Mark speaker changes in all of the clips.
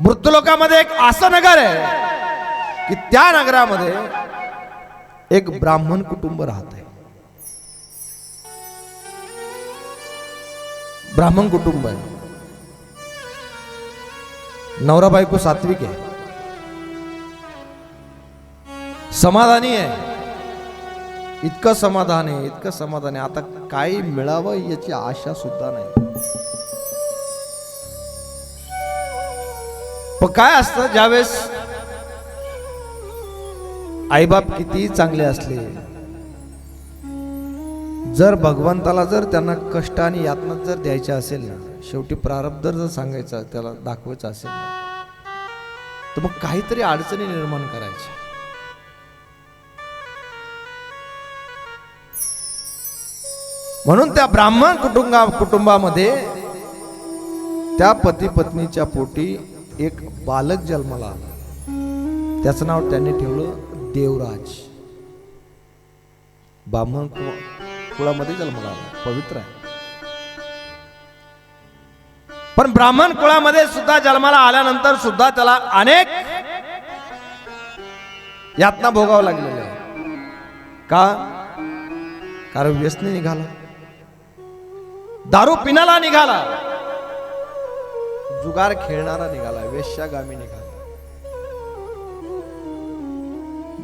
Speaker 1: मृत्यूलोकामध्ये एक असं नगर आहे की त्या नगरामध्ये एक ब्राह्मण कुटुंब राहत आहे. ब्राह्मण कुटुंब आहे. नवरा बायको सात्विक आहे. समाधानी आहे. इतकं समाधान आहे इतकं समाधान आहे. आता काही मिळावं याची आशा सुद्धा नाही. पण काय असतं ज्यावेळेस आईबाप कितीही चांगले असले जर भगवंताला जर त्यांना कष्ट आणि यातना जर द्यायचे असेल ना शेवटी प्रारब्ध जर सांगायचं त्याला दाखवायचं असेल ना तर मग काहीतरी अडचणी निर्माण करायच्या. म्हणून त्या ब्राह्मण कुटुंबा कुटुंबामध्ये त्या पती पत्नीच्या पोटी एक बालक जन्माला आला. त्याचं नाव त्यांनी ठेवलं देवराज. ब्राह्मण कुळामध्ये जन्माला आला. पवित्र आहे. पण ब्राह्मण कुळामध्ये सुद्धा जन्माला आल्यानंतर सुद्धा त्याला अनेक यातना भोगावं लागलेल्या आहे का? कारण व्यसनी निघाला. दारू पिण्याला निघाला. जुगार खेळणारा निघाला वेश्यागामी निघाला.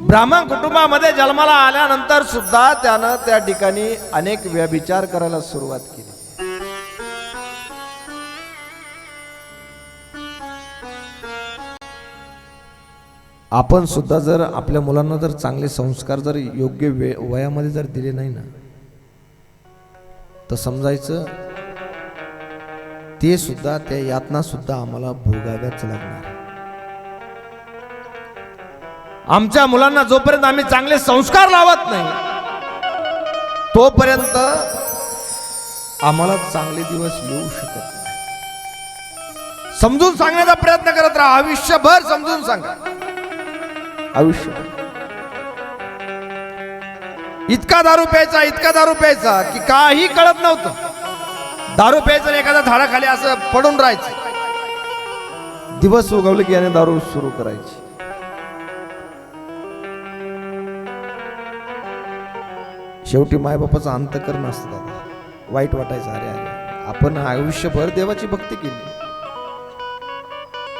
Speaker 1: ब्राह्मण कुटुंबामध्ये जन्माला आल्यानंतर सुद्धा त्यानं त्या ठिकाणी अनेक व्यभिचार करायला सुरुवात केली. आपण सुद्धा जर आपल्या मुलांना जर चांगले संस्कार जर योग्य वे वयामध्ये जर दिले नाही ना तर समजायचं ते सुद्धा त्या यातना सुद्धा आम्हाला भोगाव्याच लागणार. आमच्या मुलांना जोपर्यंत आम्ही चांगले संस्कार लावत नाही तोपर्यंत आम्हाला चांगले दिवस येऊ शकत नाही. समजून सांगण्याचा प्रयत्न करत राहा. आयुष्यभर समजून सांगा. आयुष्य इतका दारू प्यायचा इतका दारू प्यायचा की काही कळत नव्हतं. दारू प्यायचं एखाद्या झाडाखाली असं पडून राहायचं. दिवस उगवले की याने दारू सुरू करायची. शेवटी मायबापाचं अंतकरण असतं दादा. वाईट वाटायचं अरे अरे. आपण आयुष्यभर देवाची भक्ती केली.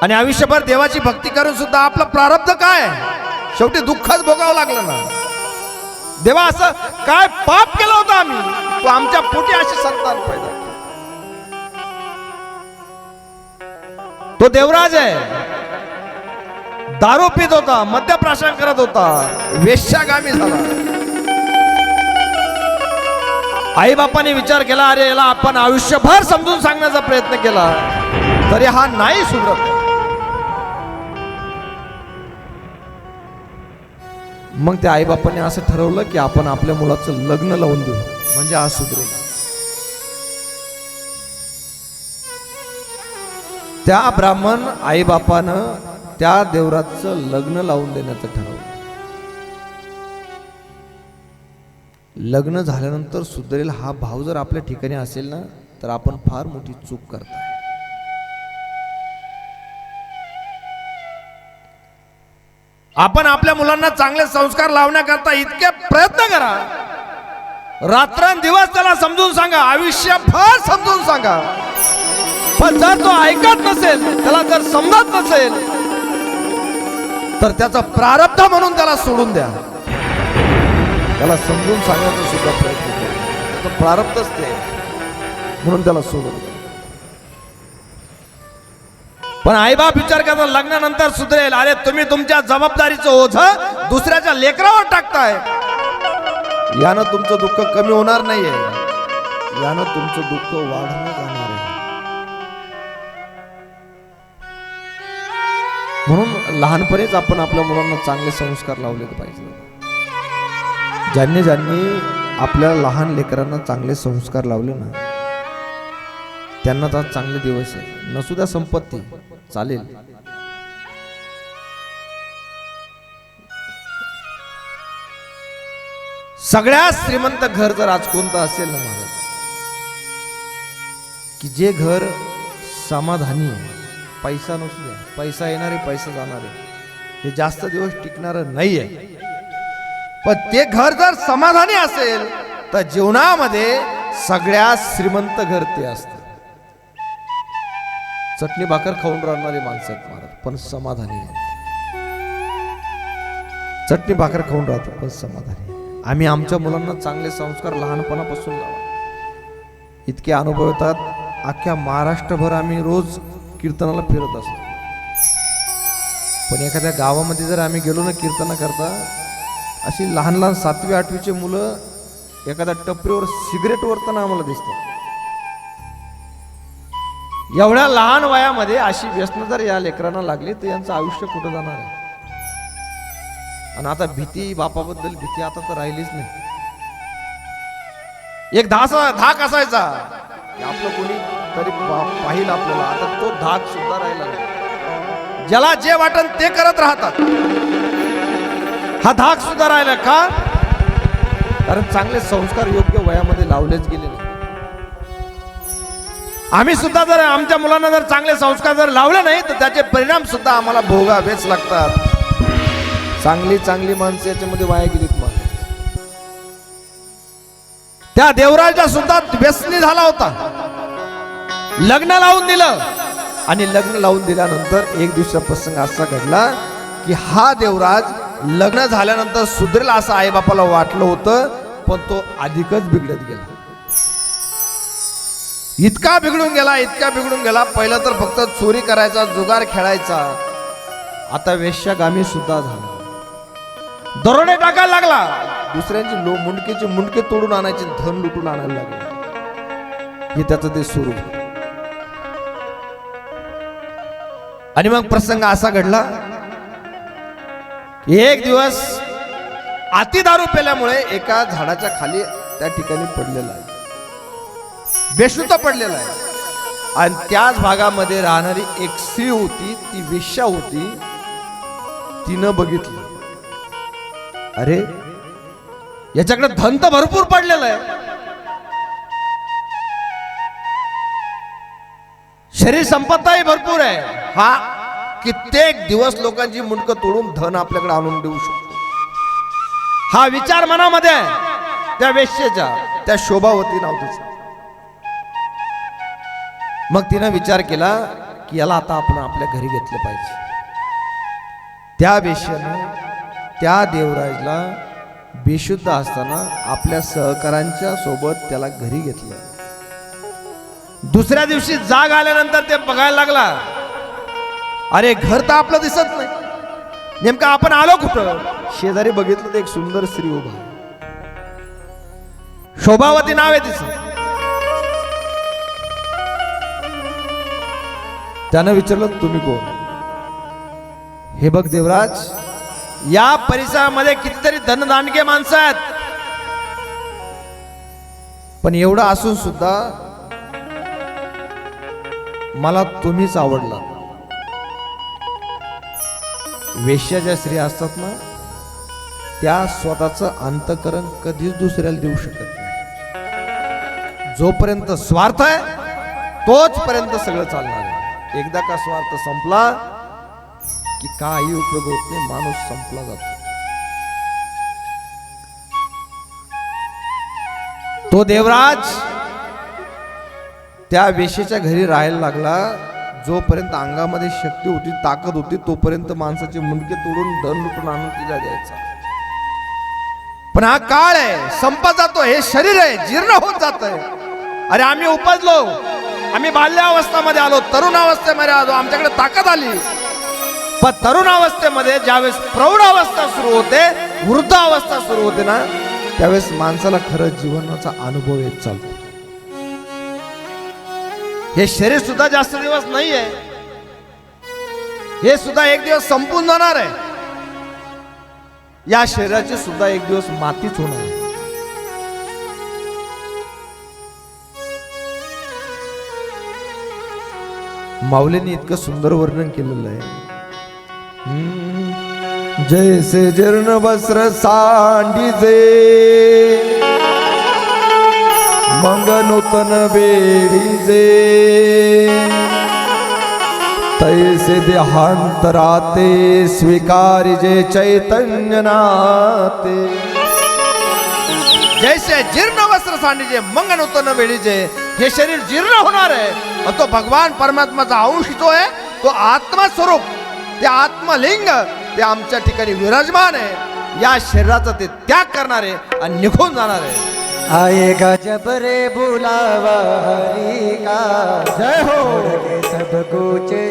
Speaker 1: आणि आयुष्यभर देवाची भक्ती करून सुद्धा आपलं प्रारब्ध काय? शेवटी दुःखच भोगावं लागलं ना. देवा असं काय पाप केलं होतं आम्ही? तो आमच्या पोटी अशी संतान पैदा तो देवराज आहे. दारू पित होता मद्यप्राशन करत होता. वेश्यागामी झाला. आई बापाने विचार केला अरे याला आपण आयुष्यभर समजून सांगण्याचा प्रयत्न केला. तरी हा नाही सुधरत. मग त्या आई बापाने असं ठरवलं की आपण आपल्या मुलाचं लग्न लावून देऊ. म्हणजे हा सुधरेल त्या ब्राह्मण आईबापानं त्या देवराचं लग्न लावून देण्याचं ठरवलं. लग्न झाल्यानंतर सुधरेल हा भाव जर आपल्या ठिकाणी असेल ना तर आपण फार मोठी चूक करता. आपण आपल्या मुलांना चांगले संस्कार लावण्याकरता इतके प्रयत्न करा. रात्रंदिवस त्याला समजून सांगा आयुष्य फार समजून सांगा. पण जर तो ऐकत नसेल त्याला जर समजत नसेल तर त्याचा प्रारब्ध म्हणून त्याला सोडून द्या. त्याला समजून सांगण्याचा सुद्धा प्रयत्न करा. त्याचं प्रारब्धच ते म्हणून त्याला सोडून द्या. पण आईबाप विचार करता लग्नानंतर सुधरेल. अरे तुम्ही तुमच्या जबाबदारीचं ओझ दुसऱ्याच्या लेकरावर टाकताय. यानं तुमचं दुःख कमी होणार नाहीये. यानं तुमचं दुःख वाढवलं जाणार म्हणून लहानपणीच आपण आपल्या मुलांना चांगले संस्कार लावले पाहिजे. ज्यांनी ज्यांनी आपल्या लहान लेकरांना चांगले संस्कार लावले ना त्यांना तर चांगले दिवस आहे नसू द्या संपत्ती चालेल. सगळ्यात श्रीमंत घर जर आज कोणतं असेल ना महाराज की जे घर समाधानी आहे पैसा नसू द्या पैसा येणारे पैसा जाणारे. हे जास्त दिवस टिकणारं आहे पण ते घर जर समाधानी असेल तर जीवनामध्ये सगळ्यात श्रीमंत घर ते असतं. चटणी भाकर खाऊन राहणारी माणसं आहेत महाराज पण समाधानी चटणी भाकर खाऊन राहतो पण समाधानी आम्ही आमच्या मुलांना चांगले संस्कार लहानपणापासून लावा. इतके अनुभव येतात अख्ख्या महाराष्ट्रभर आम्ही रोज कीर्तनाला फिरत असतो. पण एखाद्या गावामध्ये जर आम्ही गेलो ना कीर्तना करता अशी लहान लहान सातवी आठवीचे मुलं एखाद्या टपरीवर सिगरेट ओरताना आम्हाला दिसतात. एवढ्या लहान वयामध्ये अशी व्यसन जर या लेकरांना लागली तर यांचं आयुष्य कुठं जाणार आहे? आणि आता भीती बापाबद्दल भीती आता तर राहिलीच नाही. एक धास धाक असायचा. आपलं कोणी तरी पाहिलं आपल्याला. आता तो धाक सुद्धा राहिला नाही. ज्याला जे वाटन ते करत राहतात. हा धाक सुद्धा राहिला का? कारण चांगले संस्कार योग्य वयामध्ये लावलेच गेले नाही. आम्ही सुद्धा जर आमच्या मुलांना जर चांगले संस्कार जर लावले नाही तर त्याचे परिणाम सुद्धा आम्हाला भोगावेच लागतात. चांगली चांगली माणसं याच्यामध्ये वाया गेलीत मग. त्या देवराजा सुद्धा व्यसनी झाला होता. लग्न लावून दिलं. आणि लग्न लावून दिल्यानंतर एक दिवसा प्रसंग असा घडला की हा देवराज लग्न झाल्यानंतर सुधरेल असं आईबापाला वाटलं होतं पण तो अधिकच बिघडत गेला. इतका बिघडून गेला इतका बिघडून गेला. पहिलं तर फक्त चोरी करायचा जुगार खेळायचा. आता वेश्यागामी सुद्धा झाला. दरोडे टाकायला लागला. दुसऱ्यांची लो मुंडकेचे मुंडके तोडून आणायचे धन लुटून आणायला लागले. हे त्याचं ते सुरू. आणि मग प्रसंग असा घडला एक दिवस अति दारू पेल्यामुळे एका झाडाच्या खाली त्या ठिकाणी पडलेला आहे. बेशुद्ध पडलेला आहे. आणि त्याच भागामध्ये राहणारी एक स्त्री होती ती वेश्या होती तिनं बघितलं. अरे याच्याकडे धन तर भरपूर पडलेलं आहे. शरीर संपत्ताही भरपूर आहे. हा कित्येक दिवस लोकांची मुंडकं तोडून धन आपल्याकडे आणून देऊ शकतो. हा विचार मनामध्ये आहे. त्या वेश्येचा त्या शोभावती नाव मग तिनं विचार केला की याला आता आपण आपल्या घरी घेतलं पाहिजे. त्या वेश्यानं त्या देवराजला बेशुद्ध असताना आपल्या सहकारांच्या सोबत त्याला घरी घेतलं. दुसऱ्या दिवशी जाग आल्यानंतर ते बघायला लागला अरे घर तर आपलं दिसत नाही. नेमकं आपण आलो कुठं? शेजारी बघितलं तर एक सुंदर स्त्री उभा शोभावती नाव आहे तिचं. त्यानं विचारलं तुम्ही कोण? हे बघ देवराज या परिसरामध्ये कितीतरी धनदानके माणसं आहेत. पण एवढं असून सुद्धा मला तुम्हीच आवडला. वेश्या ज्या स्त्री असतात ना त्या स्वतःचं अंतकरण कधीच दुसऱ्याला देऊ शकत नाही. जोपर्यंत स्वार्थ आहे तोच पर्यंत सगळं चालणार आहे. एकदा का स्वार्थ संपला की काही उपयोग होत नाही माणूस संपला जातो. तो देवराज त्या वेशेच्या घरी राहायला लागला. जोपर्यंत अंगामध्ये शक्ती होती ताकद होती तोपर्यंत माणसाचे मुंडके तोडून धन लुटून आणून तिला द्यायचा. पण हा काळ आहे संपत जातो हे शरीर आहे जीर्ण होत जात आहे अरे आम्ही उपजलो आम्ही बाल्यावस्थामध्ये आलो तरुणावस्थेमध्ये आलो आमच्याकडे ताकद आली. पण तरुणावस्थेमध्ये ज्यावेळेस प्रौढ अवस्था सुरू होते वृद्ध अवस्था सुरू होते ना त्यावेळेस माणसाला खरं जीवनाचा अनुभव येत चालतो. हे शरीर सुद्धा जास्त दिवस नाहीये. हे सुद्धा एक दिवस संपून जाणार आहे. या शरीराची सुद्धा एक दिवस मातीच होणार आहे. माऊलीने इतकं सुंदर वर्णन केलेलं आहे. हम्म. जैसे जीर्ण वस्त्र सांडीजे मग नूतन बेडीजे तैसे देहांतराते स्वीकारिजे चैतन्य नाते जैसे जीर्ण वस्त्र सांडीचे मंग नूतन वेळीचे हे शरीर जीर्ण होणार आहे आणि तो भगवान परमात्माचा अंश जो आहे तो आत्मा स्वरूप ते आत्मलिंग ते आमच्या ठिकाणी विराजमान आहे. या शरीराचा ते त्याग करणार आहे आणि निघून जाणार. आहे
Speaker 2: आएगा जब रे बुलावा हरि का?
Speaker 1: जय हो.
Speaker 2: छोड़ के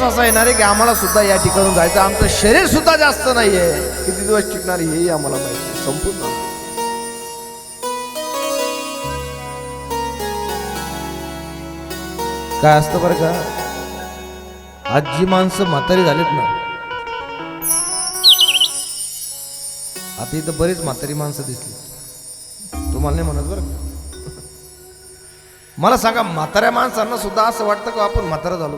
Speaker 1: दिवस असा येणार आहे की आम्हाला सुद्धा या ठिकाणून जायचं आमचं शरीर सुद्धा जास्त नाहीये. किती दिवस टिकणार हेही आम्हाला माहिती संपूर्ण. काय असतं बरं का? आजी माणसं म्हातारी झालीत ना. आता इथं बरीच म्हातारी माणसं दिसली. तुम्हाला नाही म्हणत बरं मला सांगा म्हाताऱ्या माणसांना सुद्धा असं वाटतं का आपण म्हातारा झालो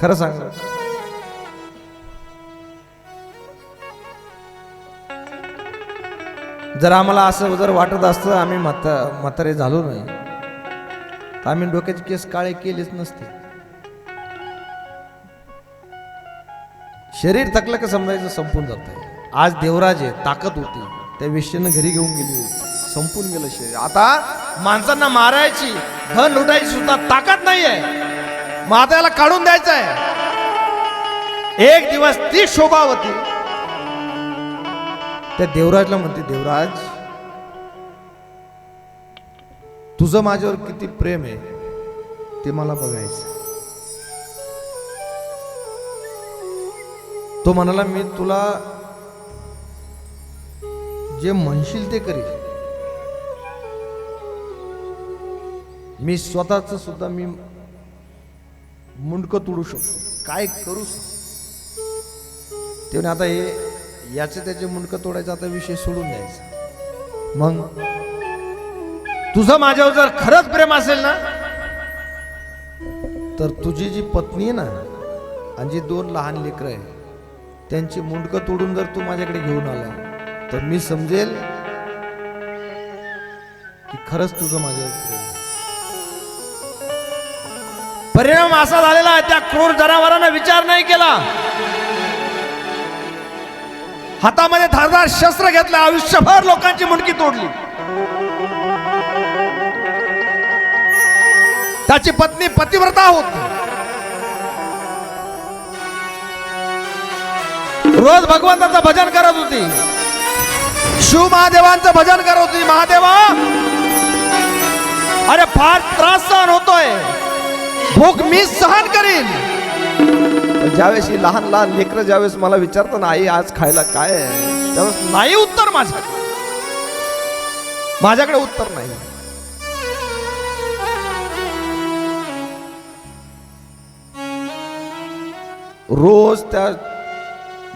Speaker 1: खरं सांग. जर आम्हाला असं जर वाटत असतं आम्ही म्हाता म्हातारे झालो नाही. तर आम्ही डोक्याचे केस काळे केलेच नसते. शरीर थकलं का समजायचं संपून जात आज देवराज आहे ताकद होती. त्या वेश्येनं घरी घेऊन गेली होती. संपून गेलं शरीर. आता माणसांना मारायची धन लुटायची सुद्धा ताकद नाही आहे आता याला काढून द्यायचं आहे एक दिवस ती शोभावती त्या देवराजला म्हणते देवराज तुझं माझ्यावर किती प्रेम आहे ते मला बघायचं तो म्हणाला मी तुला जे म्हणशील ते करील मी स्वतःच सुद्धा मी मुंडकं तुडू शकतो. काय करू ते म्हणे आता हे याचे त्याचे मुंडकं तोडायचा आता विषय सोडून द्यायचा. मग तुझं माझ्यावर जर खरंच प्रेम असेल ना तर तुझी जी पत्नी आहे ना आणि जी दोन लहान लेकरं आहे त्यांची मुंडकं तोडून जर तू माझ्याकडे घेऊन आला तर मी समजेल की खरंच तुझं माझ्यावर प्रेम परिणाम असा झालेला आहे त्या क्रूर जनावरांना विचार नाही केला. हातामध्ये धारदार शस्त्र घेतलं आयुष्यभर लोकांची मुंडकी तोडली. त्याची पत्नी पतिव्रता होती रोज भगवंताचं भजन करत होती. शिव महादेवांचं भजन करत होती. महादेवा अरे फार त्रास सहन होतोय. भूक मी सहन करीन. ज्यावेळेस ही लहान लहान लेकरं ज्यावेळेस मला विचारतात ना आई आज खायला काय त्यावेळेस नाही उत्तर माझ्याकडे. माझ्याकडे उत्तर नाही. रोज त्या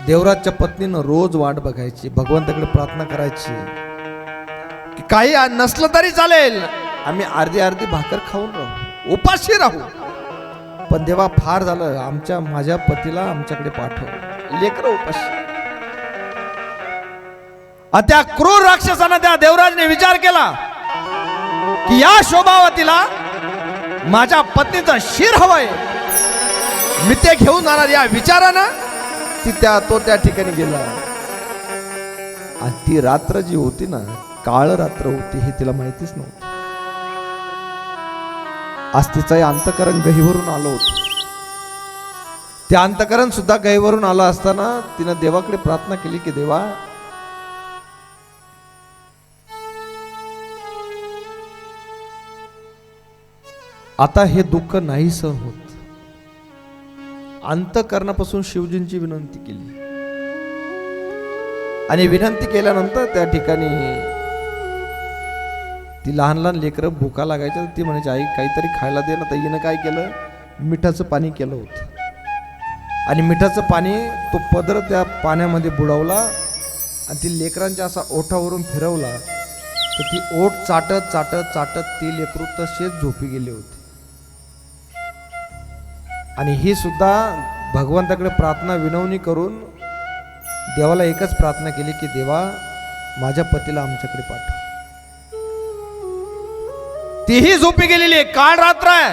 Speaker 1: देवराजच्या पत्नीनं रोज वाट बघायची भगवंताकडे प्रार्थना करायची की काही नसलं तरी चालेल. आम्ही अर्धी अर्धी भाकर खाऊन राहू उपाशी राहू. पण देवा फार झालं. आमच्या माझ्या पतीला आमच्याकडे पाठव. लेकर उपाशी. त्या क्रूर राक्षसानं त्या देवराजने विचार केला की या शोभावतीला माझ्या पत्नीचा शिर हवंय. मी ते घेऊन जाणार या विचारानं ती त्या तो त्या ठिकाणी गेला. आणि ती रात्र जी होती ना काळ रात्र होती हे तिला माहितीच नव्हतं. आज तिचं अंतकरण गहीवरून आलं होतं. ते अंतकरण सुद्धा गहीवरून आलं असताना तिनं देवाकडे प्रार्थना केली की देवा आता हे दुःख नाही सहन होत. अंतकरणापासून शिवजींची विनंती केली. आणि विनंती केल्यानंतर त्या ठिकाणी ती लहान लहान लेकरं भुका लागायच्या ती म्हणायची आई काहीतरी खायला दे ना. तर हिनं काय केलं? मिठाचं पाणी केलं होतं. आणि मिठाचं पाणी तो पदर त्या पाण्यामध्ये बुडवला आणि ती लेकरांच्या असा ओठावरून फिरवला. तर ती ओठ चाटत चाटत चाटत ती लेकरू तसेच झोपी गेले होते. आणि ही सुद्धा भगवंताकडे प्रार्थना विनवणी करून देवाला एकच प्रार्थना केली की देवा माझ्या पतीला आमच्याकडे पाठव. तीही झोपी गेलेली आहे. काळ रात्र आहे.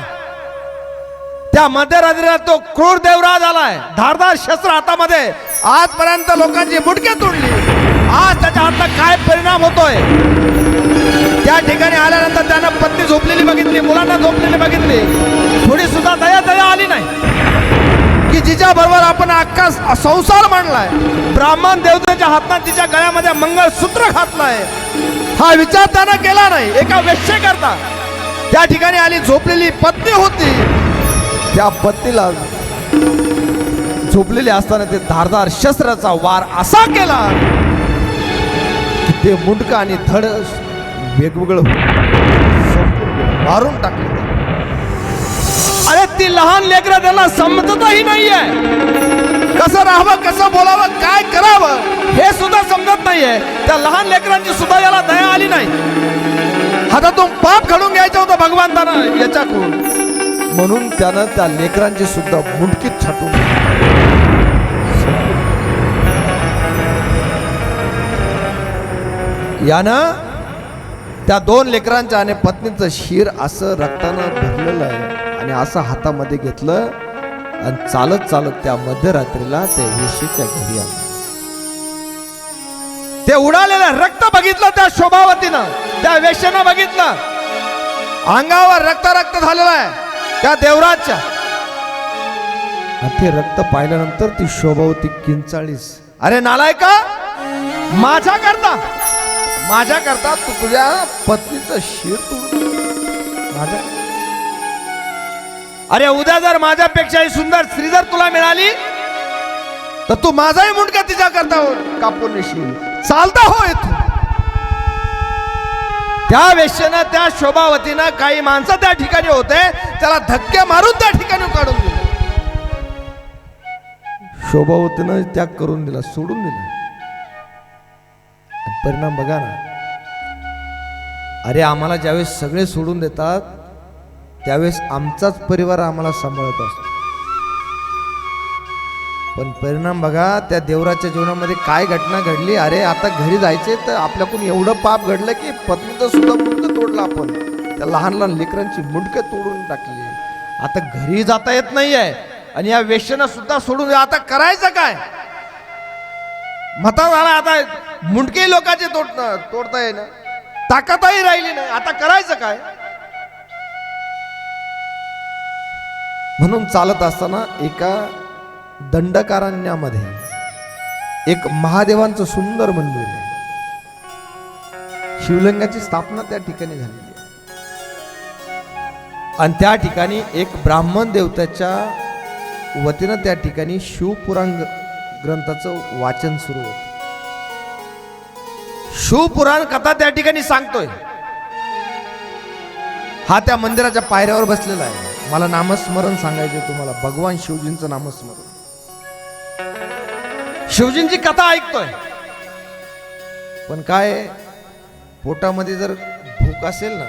Speaker 1: त्या मध्यरात्रीला तो क्रूर देवराज आलाय. धारदार शस्त्र हातामध्ये. आजपर्यंत लोकांची मुटके तोडली. आज त्याच्या हातात काय परिणाम होतोय? त्या ठिकाणी आल्यानंतर त्यानं पत्नी झोपलेली बघितली मुलांना झोपलेली बघितली. थोडी सुद्धा दया दया आली नाही. की जिच्या बरोबर आपण अख्खा संसार मांडलाय. ब्राह्मण देवतेच्या हातात तिच्या गळ्यामध्ये मंगळसूत्र घातलंय. हा विचार त्यानं केला नाही. एका वेश्ये करता त्या ठिकाणी आली झोपलेली पत्नी होती त्या पत्नीला झोपलेली असताना ते धारदार शस्त्राचा वार असा केला की ते मुंडक आणि धड वेगवेगळं मारून टाकले. अरे ती लहान लेकरं त्याला समजतही नाहीये. कसं राहावं कसं बोलावं काय करावं हे सुद्धा समजत नाहीये. त्या लहान लेकरांची सुद्धा याला दया आली नाही. हातातून पाप घडून घ्यायचं होतं भगवंतानं. याच्याकडून. म्हणून त्यानं त्या लेकरांची सुद्धा मुंडकीत छाटून यानं त्या दोन लेकरांच्या आणि पत्नीचं शिर असं रक्तानं भरलेलं आहे. आणि असं हातामध्ये घेतलं आणि चालत चालत त्या मध्यरात्रीला त्या वेशीच्या घरी आलं. ते उडालेलं रक्त बघितलं त्या शोभावतीनं त्या वेश्यानं बघितलं. अंगावर रक्त रक्त झालेलं आहे त्या देवराजच्या. ते रक्त पाहिल्यानंतर ती शोभावती किंचाळीस. अरे नालायका माझ्या करता माझ्या करता तू तुझ्या पत्नीचं शिर तू माझ्या अरे उद्या जर माझ्यापेक्षाही सुंदर स्त्री जर तुला मिळाली तर तू माझाही मुंडका तिच्या करता कापून नेशील. चालता हो इथून. त्या वेश्येनं त्या शोभावतीनं काही माणसं त्या ठिकाणी होते त्याला धक्के मारून त्या ठिकाणी काढून दिले. शोभावतीनं त्याग करून दिला सोडून दिला. परिणाम बघा ना. अरे आम्हाला ज्यावेळेस सगळे सोडून देतात त्यावेळेस आमचाच परिवार आम्हाला सांभाळत असतो. पण परिणाम बघा त्या देवराच्या जीवनामध्ये काय घटना घडली? अरे आता घरी जायचे तर आपल्याकडून एवढं पाप घडलं की पत्नीचं सुद्धा मुंडकं तोडलं आपण. त्या लहान लहान लेकरांची मुंडकं तोडून टाकली. आता घरी जाता येत नाही आहे आणि या वेश्येनं सुद्धा सोडून आता करायचं काय? मता झाला आता मुंडके लोकांचे तोड तोडता येईना. ताकदही राहिली नाही. आता करायचं काय? म्हणून चालत असताना एका दंडकारण्यामध्ये. एक महादेवांचं सुंदर मंदिर आहे. शिवलिंगाची स्थापना त्या ठिकाणी झालेली आहे. आणि त्या ठिकाणी एक ब्राह्मण देवताच्या वतीनं त्या ठिकाणी शिवपुराण ग्रंथाचं वाचन सुरू होत. शिवपुराण कथा त्या ठिकाणी सांगतोय. हा त्या मंदिराच्या पायऱ्यावर बसलेला आहे. मला नामस्मरण सांगायचं तुम्हाला. भगवान शिवजींचं नामस्मरण. शिवजींची कथा ऐकतोय. पण काय पोटामध्ये जर भूक असेल ना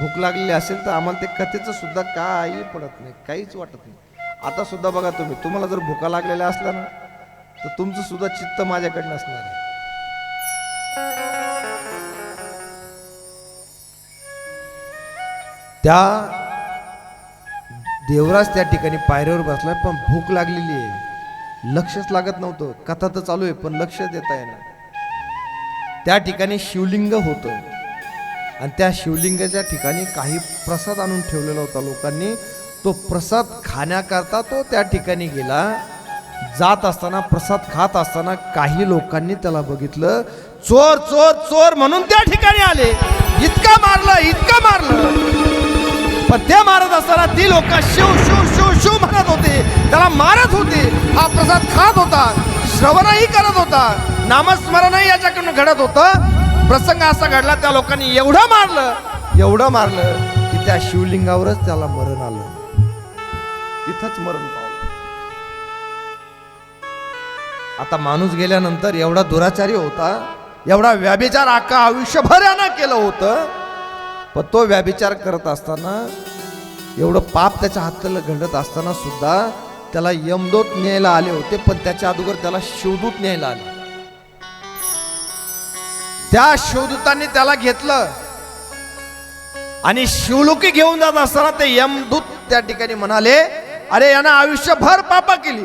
Speaker 1: भूक लागलेली असेल तर आम्हाला ते कथेचं सुद्धा काही पडत नाही काहीच वाटत नाही. आता सुद्धा बघा तुम्ही तुम्हाला जर भुका लागलेल्या असल्या ना तर तुमचं सुद्धा चित्त माझ्याकडनं असणार आहे. त्या देवराज त्या ठिकाणी पायऱ्यावर बसलाय पण भूक लागलेली आहे. लक्षच लागत नव्हतं. कथा तर चालू आहे पण लक्ष देता येणार. त्या ठिकाणी शिवलिंग होतं. आणि त्या शिवलिंगाच्या ठिकाणी काही प्रसाद आणून ठेवलेला होता लोकांनी. तो प्रसाद खाण्याकरता तो त्या ठिकाणी गेला. जात असताना प्रसाद खात असताना काही लोकांनी त्याला बघितलं. चोर चोर चोर म्हणून त्या ठिकाणी आले. पण ते मारत असताना ती लोक शिव शिव शिव शिव म्हणत होते. त्याला मारत होते. हा प्रसाद खात होता. श्रवणही करत होता. नामस्मरणही याच्याकडून घडत होतं. प्रसंग असा घडला त्या लोकांनी एवढं मारलं एवढं मारलं की त्या शिवलिंगावरच त्याला मरण आलं. तिथंच मरण पावलं. आता माणूस गेल्यानंतर एवढा दुराचारी होता एवढा व्याभिचार आका आयुष्यभर यानं केलं होतं. पण तो व्याभिचार करत असताना एवढं पाप त्याच्या हाताला घडत असताना सुद्धा त्याला यमदूत न्यायला आले होते पण त्याच्या अगोदर त्याला शिवदूत न्यायला आले. त्या शिवदूतांनी त्याला घेतलं. आणि शिवलोकी घेऊन जात असताना ते यमदूत त्या ठिकाणी म्हणाले अरे यानं आयुष्यभर पापा केली.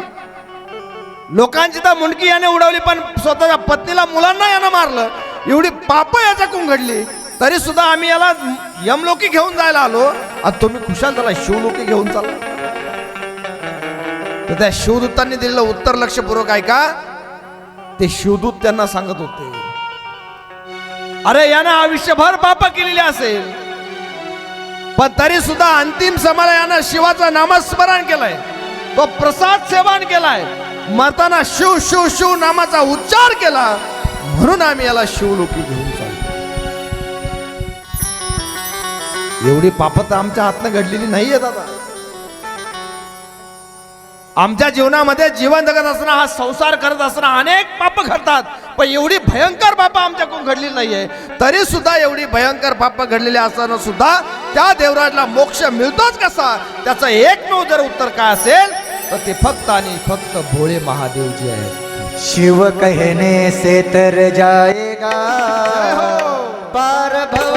Speaker 1: लोकांची तर मुंडकी याने उडवली पण स्वतःच्या पत्नीला मुलांना यानं मारलं. एवढी पाप याच्याकून घडली. तरी सुद्धा आम्ही याला यमलोकी घेऊन जायला आलो. आणि तुम्ही खुशाल त्याला शिवलोकी घेऊन चालला. तर त्या शिवदूतांनी दिलेलं उत्तर लक्षपूर्वक ऐका. ते शिवदूत त्यांना सांगत होते. अरे यानं आयुष्यभर पाप केलेली असेल. पण तरी सुद्धा अंतिम समाला यानं शिवाचं नामस्मरण केलंय. तो प्रसाद सेवन केलाय. मरताना शिव शिव शिव नामाचा उच्चार केला. म्हणून आम्ही याला शिवलोकी घेऊ. एवढी पाप तर आमच्या हातनं घडलेली नाहीये दादा. आमच्या जीवनामध्ये जीवन जगत असताना हा संसार करत असताना अनेक पाप घडतात पण एवढी भयंकर पाप आमच्याकडून घडली नाहीये. तरी सुद्धा एवढी भयंकर पाप घडलेली असताना सुद्धा त्या देवराजला मोक्ष मिळतोच कसा? त्याचं एकमेव जर उत्तर काय असेल तर ते फक्त आणि फक्त भोळे महादेव जे आहेत.
Speaker 2: शिव कहने से तर जाएगा. पार भव